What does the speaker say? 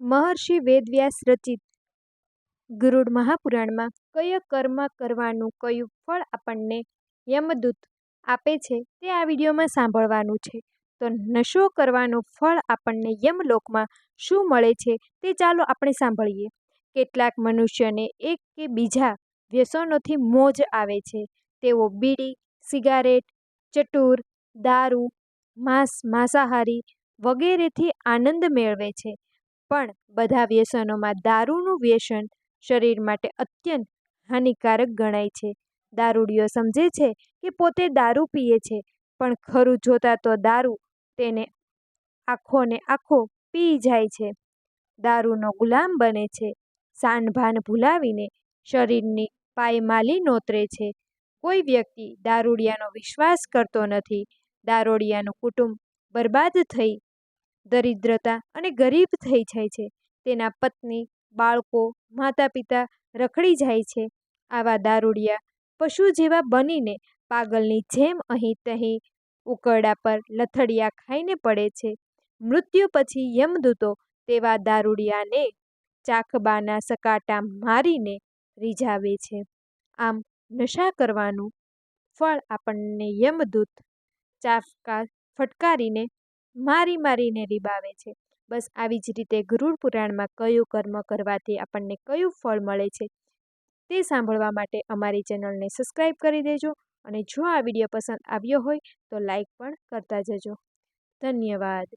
મહર્ષિ વેદવ્યાસ રચિત ગરુડ મહાપુરાણમાં કયા કર્મ કરવાનું કયું ફળ આપણને યમદૂત આપે છે તે આ વિડીયોમાં સાંભળવાનું છે. તો નશો કરવાનું ફળ આપણને યમલોકમાં શું મળે છે તે ચાલો આપણે સાંભળીએ. કેટલાક મનુષ્યને એક કે બીજા વ્યસનોથી મોજ આવે છે. તેઓ બીડી, સિગારેટ ચટુર દારૂ, માંસ, માંસાહારી વગેરેથી આનંદ મેળવે છે. પણ બધા વ્યસનોમાં દારૂનું વ્યસન શરીર માટે અત્યંત હાનિકારક ગણાય છે. દારૂડિયો સમજે છે કે પોતે દારૂ પીએ છે, પણ ખરું જોતા તો દારૂ તેને આખોને આખો પી જાય છે. દારૂનો ગુલામ બને છે. સાનભાન ભૂલાવીને શરીરની પાયમાલી નોતરે છે. કોઈ વ્યક્તિ દારૂડિયાનો વિશ્વાસ કરતો નથી. દારૂડિયાનું કુટુંબ બરબાદ થઈ દરિદ્રતા અને ગરીબ થઈ જાય છે. તેના પત્ની, બાળકો માતા પિતા રખડી જાય છે. આવા દારૂડિયા પશુ જેવા બનીને પાગલની જેમ અહીં તહીં ઉકરડા પર લથડિયા ખાઈને પડે છે. મૃત્યુ પછી યમદૂતો તેવા દારૂડિયાને ચાકબાના સકાટા મારીને રીઝાવે છે. આમ નશા કરવાનું ફળ આપણને યમદૂત ચાફકા ફટકારીને મારી મારીને રીબાવે છે. બસ આવી જ રીતે ગરુડ પુરાણમાં કયું કર્મ કરવાથી આપણને કયું ફળ મળે છે તે સાંભળવા માટે અમારી ચેનલને સબસ્ક્રાઈબ કરી દેજો અને જો આ વીડિયો પસંદ આવ્યો હોય તો લાઈક પણ કરતા જજો. ધન્યવાદ.